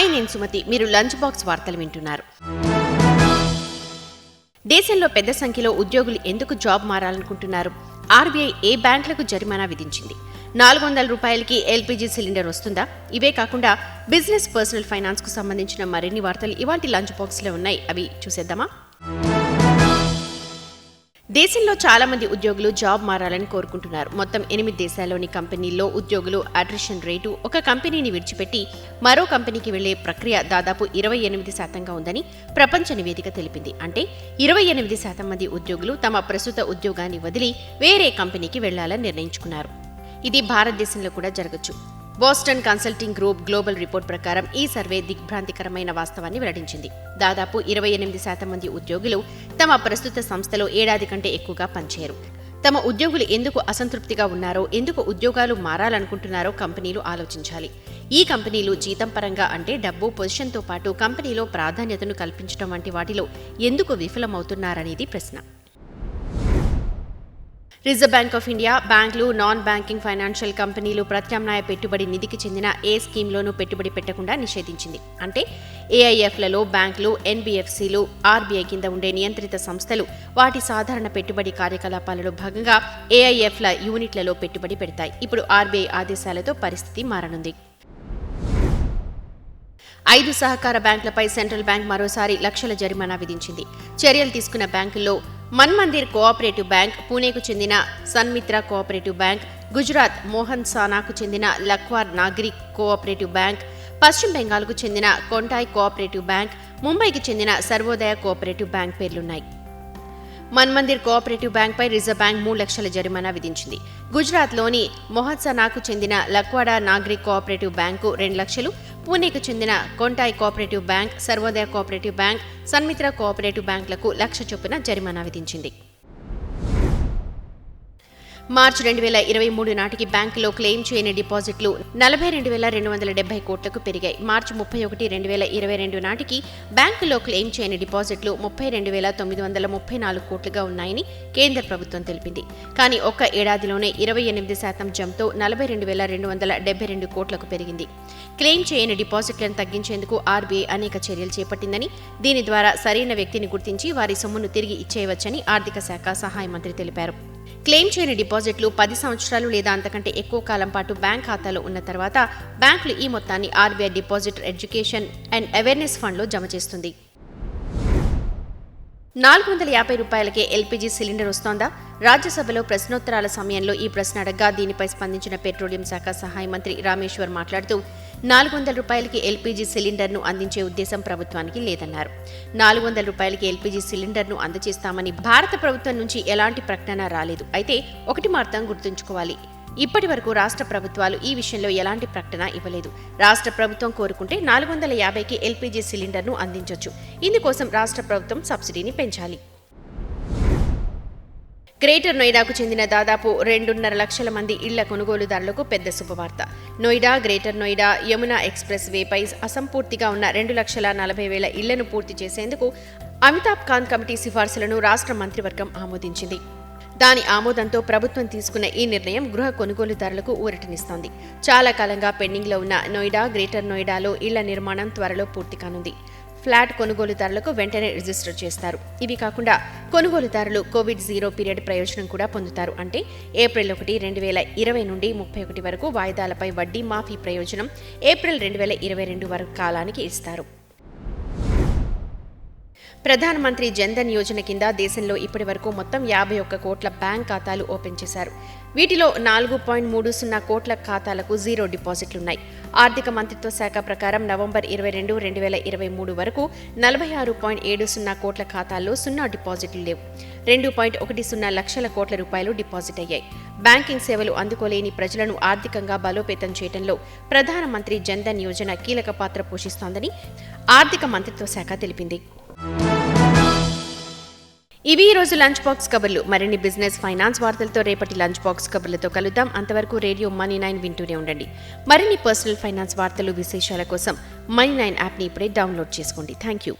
Hi నేను సుమతి. మీరు lunch box వార్తలు వింటున్నారు. దేశంలో పెద్ద సంఖ్యలో ఉద్యోగులు ఎందుకు జాబ్ మారాలనుకుంటున్నారు? ఆర్బీఐ ఏ బ్యాంకులకు జరిమానా విధించింది? నాలుగు వందల రూపాయలకి ఎల్పీజీ సిలిండర్ వస్తుందా? ఇవే కాకుండా బిజినెస్ పర్సనల్ ఫైనాన్స్కు సంబంధించిన మరిన్ని వార్తలు ఇవాటి లంచ్ బాక్స్లో ఉన్నాయి. అవి చూసేద్దామా? దేశంలో చాలా మంది ఉద్యోగులు జాబ్ మారాలని కోరుకుంటున్నారు. మొత్తం ఎనిమిది దేశాల్లోని కంపెనీల్లో ఉద్యోగులు అట్రిషన్ రేటు ఒక కంపెనీని విడిచిపెట్టి మరో కంపెనీకి వెళ్ళే ప్రక్రియ దాదాపు ఇరవై ఎనిమిది శాతంగా ఉందని ప్రపంచ నివేదిక తెలిపింది. అంటే ఇరవై ఎనిమిది శాతం మంది ఉద్యోగులు తమ ప్రస్తుత ఉద్యోగాన్ని వదిలి వేరే కంపెనీకి వెళ్ళాలని నిర్ణయించుకున్నారు. ఇది భారతదేశంలో కూడా జరగచ్చు. Boston Consulting Group global report ప్రకారం ఈ సర్వే దిగ్భ్రాంతికరమైన వాస్తవాన్ని వెల్లడించింది. దాదాపు ఇరవై ఎనిమిది శాతం మంది ఉద్యోగులు తమ ప్రస్తుత సంస్థలో ఏడాది కంటే ఎక్కువగా పనిచేయరు. తమ ఉద్యోగులు ఎందుకు అసంతృప్తిగా ఉన్నారో ఎందుకు ఉద్యోగాలు మారాలనుకుంటున్నారో కంపెనీలు ఆలోచించాలి. ఈ కంపెనీలు జీతం పరంగా అంటే డబ్బు పొజిషన్తో పాటు కంపెనీలో ప్రాధాన్యతను కల్పించడం వంటి వాటిలో ఎందుకు విఫలమవుతున్నారనేది ప్రశ్న. రిజర్వ్ బ్యాంక్ ఆఫ్ ఇండియా బ్యాంకులు నాన్ బ్యాంకింగ్ ఫైనాన్షియల్ కంపెనీలు ప్రత్యామ్నాయ పెట్టుబడి నిధికి చెందిన ఏ స్కీమ్లోనూ పెట్టుబడి పెట్టకుండా నిషేధించింది. అంటే ఏఐఎఫ్లలో బ్యాంకులు ఎన్బీఎఫ్సీలు ఆర్బీఐ కింద ఉండే నియంత్రిత సంస్థలు వాటి సాధారణ పెట్టుబడి కార్యకలాపాలలో భాగంగా ఏఐఎఫ్ల యూనిట్లలో పెట్టుబడి పెడతాయి. ఇప్పుడు ఆర్బీఐ ఆదేశాలతో పరిస్థితి మారనుంది. ఐదు సహకార బ్యాంకులపై సెంట్రల్ బ్యాంక్ మరోసారి లక్షల జరిమానా విధించింది. చర్యలు తీసుకున్న బ్యాంకుల్లో మన్మందిర్ కోఆపరేటివ్ బ్యాంక్ పూణేకు చెందిన సన్మిత్ర కోఆపరేటివ్ బ్యాంక్ గుజరాత్ మోహన్ సానాకు చెందిన లక్వార్ నాగరిక్ కోఆపరేటివ్ బ్యాంక్ పశ్చిమ బెంగాల్కు చెందిన కొంటాయ్ కోఆపరేటివ్ బ్యాంక్ ముంబైకి చెందిన సర్వోదయ కోఆపరేటివ్ బ్యాంక్ పేర్లున్నాయి. మన్మందిర్ కోఆపరేటివ్ బ్యాంక్పై రిజర్వ్ బ్యాంక్ మూడు లక్షల జరిమానా విధించింది. గుజరాత్లోని మొహత్సనాకు చెందిన లక్వాడా నాగరిక్ కోఆపరేటివ్ బ్యాంకు రెండు లక్షలు పూణేకు చెందిన Contai cooperative bank Sarvodaya cooperative bank Sanmitra cooperative బ్యాంకులకు లక్ష చొప్పున జరిమానా విధించింది. మార్చి రెండు వేల ఇరవై మూడు నాటికి బ్యాంకులో క్లెయిమ్ చేయని డిపాజిట్లు నలభై రెండు వేల రెండు వందల డెబ్బై కోట్లకు పెరిగాయి. మార్చి ముప్పై ఒకటి రెండు వేల ఇరవై రెండు నాటికి బ్యాంకులో క్లెయిమ్ చేయని డిపాజిట్లు ముప్పై రెండు వేల తొమ్మిది వందల ముప్పై నాలుగు కోట్లుగా ఉన్నాయని కేంద్ర ప్రభుత్వం తెలిపింది. కానీ ఒక్క ఏడాదిలోనే ఇరవై ఎనిమిది శాతం జంప్తో నలభై రెండు వేల రెండు వందల డెబ్బై రెండు కోట్లకు పెరిగింది. క్లెయిమ్ చేయని డిపాజిట్లను తగ్గించేందుకు ఆర్బీఐ అనేక చర్యలు చేపట్టిందని దీని ద్వారా సరైన వ్యక్తిని గుర్తించి వారి సొమ్మును తిరిగి ఇచ్చేయవచ్చని ఆర్థిక శాఖ సహాయ మంత్రి తెలిపారు. క్లెయిమ్ చేయని డిపాజిట్లు పది సంవత్సరాలు లేదా అంతకంటే ఎక్కువ కాలం పాటు బ్యాంక్ ఖాతాలో ఉన్న తర్వాత బ్యాంకులు ఈ మొత్తాన్ని RBI deposit education and awareness ఫండ్లో జమ చేస్తుంది. నాలుగు వందల యాభై రూపాయలకే ఎల్పీజీ సిలిండర్ వస్తోందా? రాజ్యసభలో ప్రశ్నోత్తరాల సమయంలో ఈ ప్రశ్న అడగ్గా దీనిపై స్పందించిన పెట్రోలియం శాఖ సహాయ మంత్రి రామేశ్వర్ మాట్లాడుతూ నాలుగు వందల రూపాయలకి ఎల్పీజీ సిలిండర్ను అందించే ఉద్దేశం ప్రభుత్వానికి లేదన్నారు. నాలుగు వందల రూపాయలకి ఎల్పీజీ సిలిండర్ను అందజేస్తామని భారత ప్రభుత్వం నుంచి ఎలాంటి ప్రకటన రాలేదు. అయితే ఒకటి మార్గం గుర్తుంచుకోవాలి. ఇప్పటి వరకు రాష్ట్ర ప్రభుత్వాలు ఈ విషయంలో ఎలాంటి ప్రకటన ఇవ్వలేదు. రాష్ట్ర ప్రభుత్వం కోరుకుంటే నాలుగు వందల యాభైకి ఎల్పీజీ సిలిండర్ను అందించొచ్చు. ఇందుకోసం రాష్ట్ర ప్రభుత్వం సబ్సిడీని పెంచాలి. గ్రేటర్ నోయిడాకు చెందిన దాదాపు రెండున్నర లక్షల మంది ఇళ్ళ కొనుగోలుదారులకు పెద్ద శుభవార్త. నోయిడా గ్రేటర్ నోయిడా యమునా ఎక్స్ప్రెస్ వేపై అసంపూర్తిగా ఉన్న రెండు లక్షల నలభై వేల ఇళ్ళను పూర్తి చేసేందుకు అమితాబ్ కాంత్ కమిటీ సిఫార్సులను రాష్ట్ర మంత్రివర్గం ఆమోదించింది. దాని ఆమోదంతో ప్రభుత్వం తీసుకున్న ఈ నిర్ణయం గృహ కొనుగోలుదారులకు ఊరటనిస్తోంది. చాలా కాలంగా పెండింగ్లో ఉన్న నోయిడా గ్రేటర్ నోయిడాలో ఇళ్ళ నిర్మాణం త్వరలో పూర్తి కానుంది. ఫ్లాట్ కొనుగోలుదారులకు వెంటనే రిజిస్టర్ చేస్తారు. ఇవి కాకుండా కొనుగోలుదారులు కోవిడ్ జీరో పీరియడ్ ప్రయోజనం కూడా పొందుతారు. అంటే ఏప్రిల్ ఒకటి రెండు వేల ఇరవై నుండి ముప్పై ఒకటి వరకు వాయిదాలపై వడ్డీ మాఫీ ప్రయోజనం ఏప్రిల్ రెండు వేల ఇరవై రెండు వరకు కాలానికి ఇస్తారు. ప్రధానమంత్రి జన్ధన్ యోజన కింద దేశంలో ఇప్పటి వరకు మొత్తం యాభై ఒక్క కోట్ల బ్యాంక్ ఖాతాలు ఓపెన్ చేశారు. వీటిలో నాలుగు పాయింట్ మూడు సున్నా కోట్ల ఖాతాలకు జీరో డిపాజిట్లున్నాయి. ఆర్థిక మంత్రిత్వ శాఖ ప్రకారం నవంబర్ ఇరవై రెండు రెండు వేల ఇరవై మూడు వరకు నలభై ఆరు పాయింట్ ఏడు సున్నా కోట్ల ఖాతాల్లో సున్నా డిపాజిట్లు లేవు. రెండు పాయింట్ ఒకటి సున్నా లక్షల కోట్ల రూపాయలు డిపాజిట్ అయ్యాయి. బ్యాంకింగ్ సేవలు అందుకోలేని ప్రజలను ఆర్థికంగా బలోపేతం చేయడంలో ప్రధానమంత్రి జన్ధన్ యోజన కీలక పాత్ర పోషిస్తోందని ఆర్థిక మంత్రిత్వ శాఖ తెలిపింది. ఇవి ఈ రోజు లంచ్ బాక్స్ కబుర్లు. మరిన్ని బిజినెస్ ఫైనాన్స్ వార్తలతో రేపటి లంచ్ బాక్స్ కబుర్లతో కలుద్దాం. అంతవరకు రేడియో మనీ నైన్ వింటూనే ఉండండి. మరిన్ని పర్సనల్ ఫైనాన్స్ వార్తలు విశేషాల కోసం మనీ నైన్ యాప్ని ఇప్పుడే డౌన్లోడ్ చేసుకోండి. Thank you.